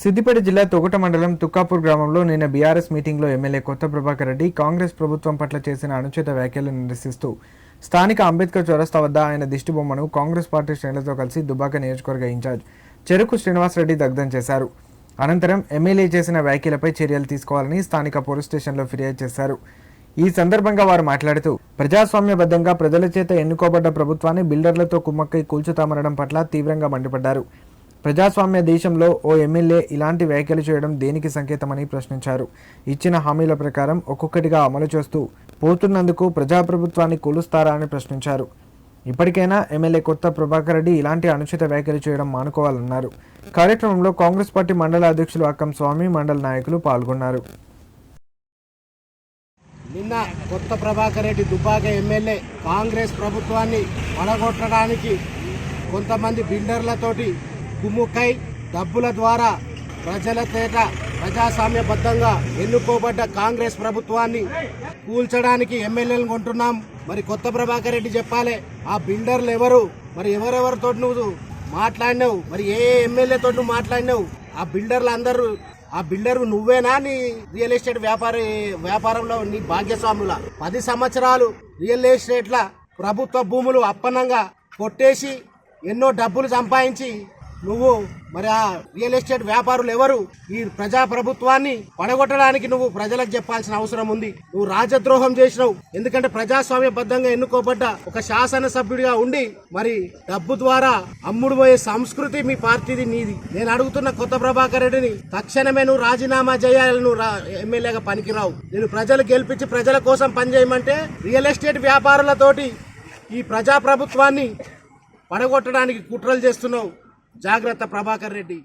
సిద్దిపేట జిల్లా తొగుట మండలం తుక్కాపూర్ గ్రామంలో నిన్న బీఆర్ఎస్ మీటింగ్లో ఎమ్మెల్యే కొత్త ప్రభాకర్ రెడ్డి కాంగ్రెస్ ప్రభుత్వం పట్ల చేసిన అనుచిత వ్యాఖ్యలను నిరసిస్తూ స్థానిక అంబేద్కర్ చౌరస్తా వద్ద ఆయన దిష్టిబొమ్మను కాంగ్రెస్ పార్టీ శ్రేణులతో కలిసి దుబాక నియోజకవర్గ ఇన్ఛార్జ్ చెరుకు శ్రీనివాసరెడ్డి దగ్ధం చేశారు. అనంతరం ఎమ్మెల్యే చేసిన వ్యాఖ్యలపై చర్యలు తీసుకోవాలని స్థానిక పోలీస్ స్టేషన్లో ఫిర్యాదు చేశారు. ఈ సందర్భంగా వారు మాట్లాడుతూ ప్రజాస్వామ్యబద్ధంగా ప్రజల చేత ఎన్నుకోబడ్డ ప్రభుత్వాన్ని బిల్డర్లతో కుమ్మక్కై కూల్చుతామనడం పట్ల తీవ్రంగా మండిపడ్డారు. ప్రజాస్వామ్య దేశంలో ఓ ఎమ్మెల్యే ఇలాంటి వ్యాఖ్యలు చేయడం దేనికి సంకేతమని ప్రశ్నించారు. ఇచ్చిన హామీల ప్రకారం ఒక్కొక్కటిగా అమలు చేస్తూ పోతున్నందుకు ప్రజాప్రభుత్వాన్ని కూలుస్తారా అని ప్రశ్నించారు. ఇప్పటికైనా ఎమ్మెల్యే కొత్త ప్రభాకర్ రెడ్డి ఇలాంటి అనుచిత వ్యాఖ్యలు చేయడం మానుకోవాలన్నారు. కార్యక్రమంలో కాంగ్రెస్ పార్టీ మండల అధ్యక్షులు అక్కం స్వామి మండల నాయకులు పాల్గొన్నారు. నిన్న కొత్త ప్రభాకర్ రెడ్డి దుబ్బాక ఎమ్మెల్యే కాంగ్రెస్ ప్రభుత్వాన్ని పడగొట్టడానికి కొంతమంది బిల్డర్లతోటి కుమ్ముకై డబ్బుల ద్వారా ప్రజల చేత ప్రజాస్వామ్యబద్ధంగా ఎన్నుకోబడ్డ కాంగ్రెస్ ప్రభుత్వాన్ని కూల్చడానికి ఎమ్మెల్యేలను కొంటున్నాం. మరి కొత్త ప్రభాకర్ రెడ్డి చెప్పాలి ఆ బిల్డర్లు ఎవరు? మరి ఎవరెవరితో నువ్వు మాట్లాడినావు? మరి ఏ ఎమ్మెల్యేతో నువ్వు మాట్లాడినావు? ఆ బిల్డర్లు అందరూ ఆ బిల్డర్ నువ్వేనా నీ రియల్ ఎస్టేట్ వ్యాపారి వ్యాపారంలో నీ భాగ్యస్వాముల? పది సంవత్సరాలు రియల్ ఎస్టేట్ల ప్రభుత్వ భూములు అప్పనంగా కొట్టేసి ఎన్నో డబ్బులు సంపాదించి నువ్వు మరి ఆ రియల్ ఎస్టేట్ వ్యాపారులు ఎవరు? ఈ ప్రజా ప్రభుత్వాన్ని పడగొట్టడానికి నువ్వు ప్రజలకు చెప్పాల్సిన అవసరం ఉంది. నువ్వు రాజద్రోహం చేసినావు. ఎందుకంటే ప్రజాస్వామ్యబద్ధంగా ఎన్నుకోబడ్డ ఒక శాసనసభ్యుడిగా ఉండి మరి డబ్బు ద్వారా అమ్ముడు పోయే సంస్కృతి మీ పార్టీది నీది. నేను అడుగుతున్న కొత్త ప్రభాకర్ రెడ్డిని తక్షణమే నువ్వు రాజీనామా చేయాలని నువ్వు రా- ఎమ్మెల్యేగా పనికిరావు. నేను ప్రజలు గెలిపించి ప్రజల కోసం పనిచేయమంటే రియల్ ఎస్టేట్ వ్యాపారులతోటి ఈ ప్రజా ప్రభుత్వాన్ని పడగొట్టడానికి కుట్రలు చేస్తున్నావు. జాగ్రత్త ప్రభాకర్ రెడ్డి.